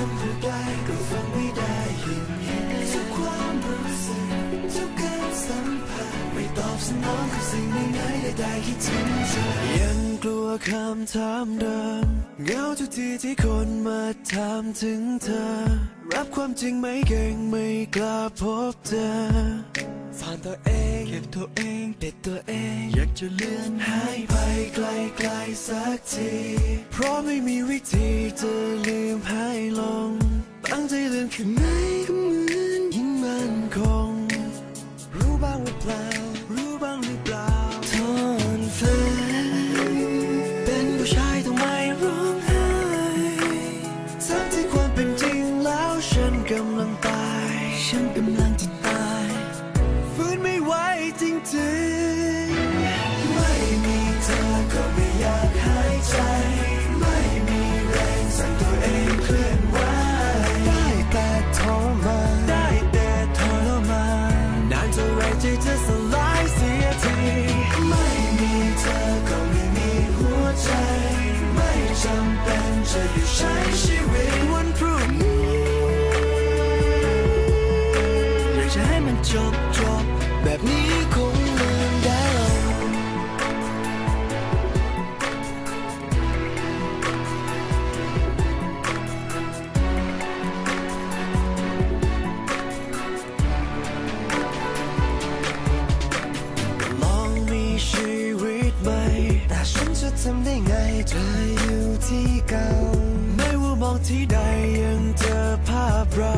คำพูดใดก็ฟังไม่ได้ยินทุกความรู้สึกทุกการสัมผัสไม่ตอบสนองกัสิ่งง่าด้ดคิดถึงเธอยังกลัวคำถามเดิมเงาทุกทีที่คนมาถามถึงเธอ รับความจริงไม่เก่งไม่กล้าพบเธอฝันตัวเองเก็บตัวเองเป็ดตัวเอง จะเลือนหายไปไกลไกลสักที เพราะไม่มีวิธีจะลืมหายลง ตั้งใจเลืมแค่ไหนก็ ทำได้ไงเธออยู่ที่เก่า ไม่ว่ามองที่ใดยังเจอภาพเรา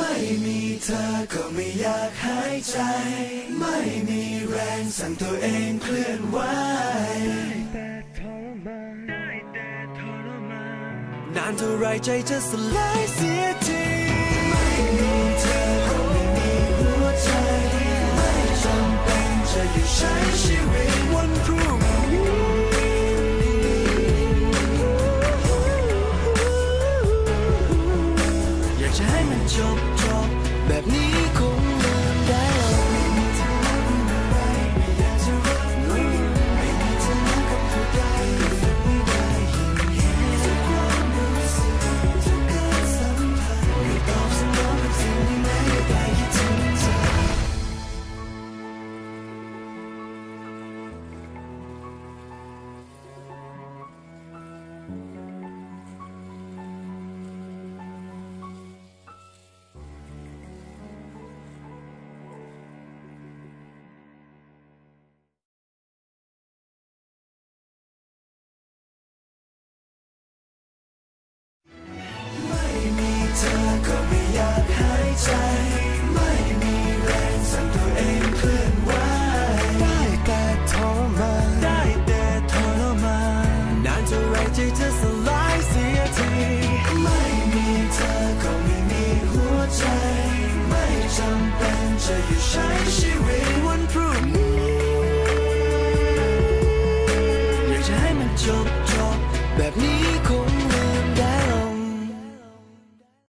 ไม่มีเธอก็ไม่อยากหายใจ ไม่มีแรงสั่งตัวเองเคลื่อนไหวได้แต่ทรมานได้แต่ทรมานนานเท่าไรใจจะสลายเสียที จบจบแบบนี้คง เธอก็ไม่อยากหายใจ